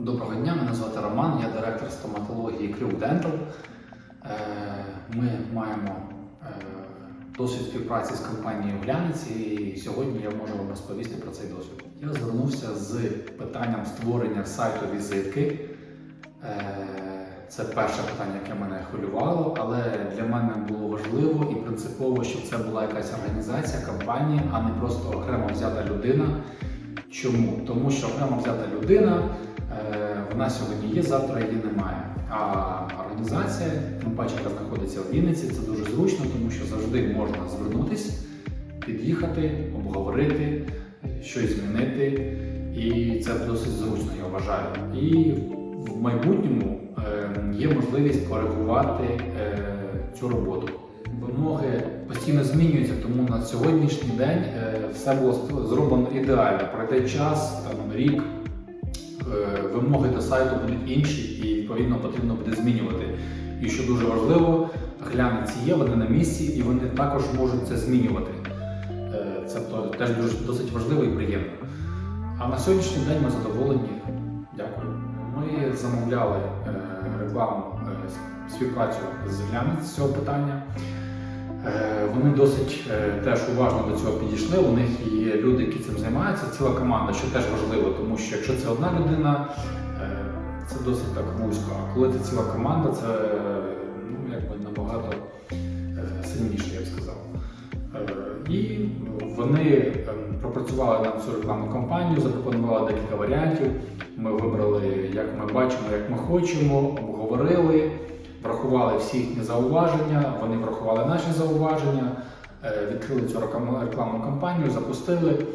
Доброго дня, мене звати Роман, я директор стоматології Crew Dental. Е, Ми маємо е, досвід співпраці з компанією Глянець і сьогодні я можу вам розповісти про цей досвід. Я звернувся з питанням створення сайту візитки. Е, Це перше питання, яке мене хвилювало, але для мене було важливо і принципово, щоб це була якась організація, компанія, а не просто окремо взята людина. Чому? Тому що окремо взята людина, вона сьогодні є, завтра її немає. А організація, тим паче, яка знаходиться в Вінниці, це дуже зручно, тому що завжди можна звернутися, під'їхати, обговорити, щось змінити. І це досить зручно, я вважаю. І в майбутньому е, є можливість коригувати е, цю роботу. Вимоги постійно змінюються, тому на сьогоднішній день е, все було зроблено ідеально. Пройде час, там рік, е, вимоги до сайту будуть інші, і відповідно потрібно буде змінювати. І що дуже важливо, глянець є, вони на місці, і вони також можуть це змінювати. Е, Це теж дуже досить важливо і приємно. А на сьогоднішній день ми задоволені. Дякую. Ми замовляли е, рекламу е, співпрацю з глянець з цього питання. Е, Вони досить е, теж уважно до цього підійшли. У них є люди, які цим займаються, ціла команда, що теж важливо, тому що якщо це одна людина, е, це досить так вузько. А коли це ціла команда, це ну, якби набагато сильніше, я б сказав. І вони пропрацювали нам цю рекламну кампанію, запропонували декілька варіантів. Ми вибрали, як ми бачимо, як ми хочемо, обговорили, врахували всі їхні зауваження, вони врахували наші зауваження, е, відкрили цю рекламну кампанію, запустили.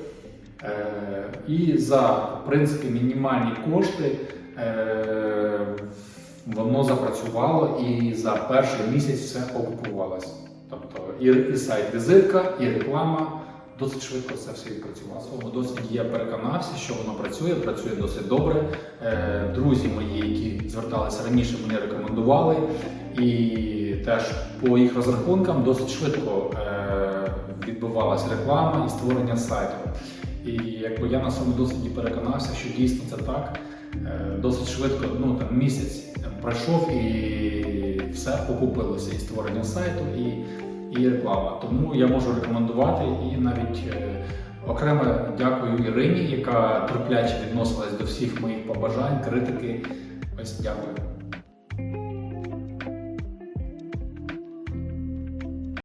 Е, І за в принципі мінімальні кошти е, воно запрацювало і за перший місяць все окупувалося. Тобто і, і сайт візитка, і реклама досить швидко це все відпрацювало. В своєму досвіді я переконався, що воно працює, працює досить добре. Е, Друзі мої, які зверталися раніше, мені рекомендували. І теж по їх розрахункам досить швидко е, відбувалася реклама і створення сайту. І якби я на своєму досвіді переконався, що дійсно це так. Е, Досить швидко, ну там місяць пройшов і все окупилося і створення сайту, і, і реклама. Тому я можу рекомендувати і навіть е, окремо дякую Ірині, яка терпляче відносилась до всіх моїх побажань, критики. Ось дякую.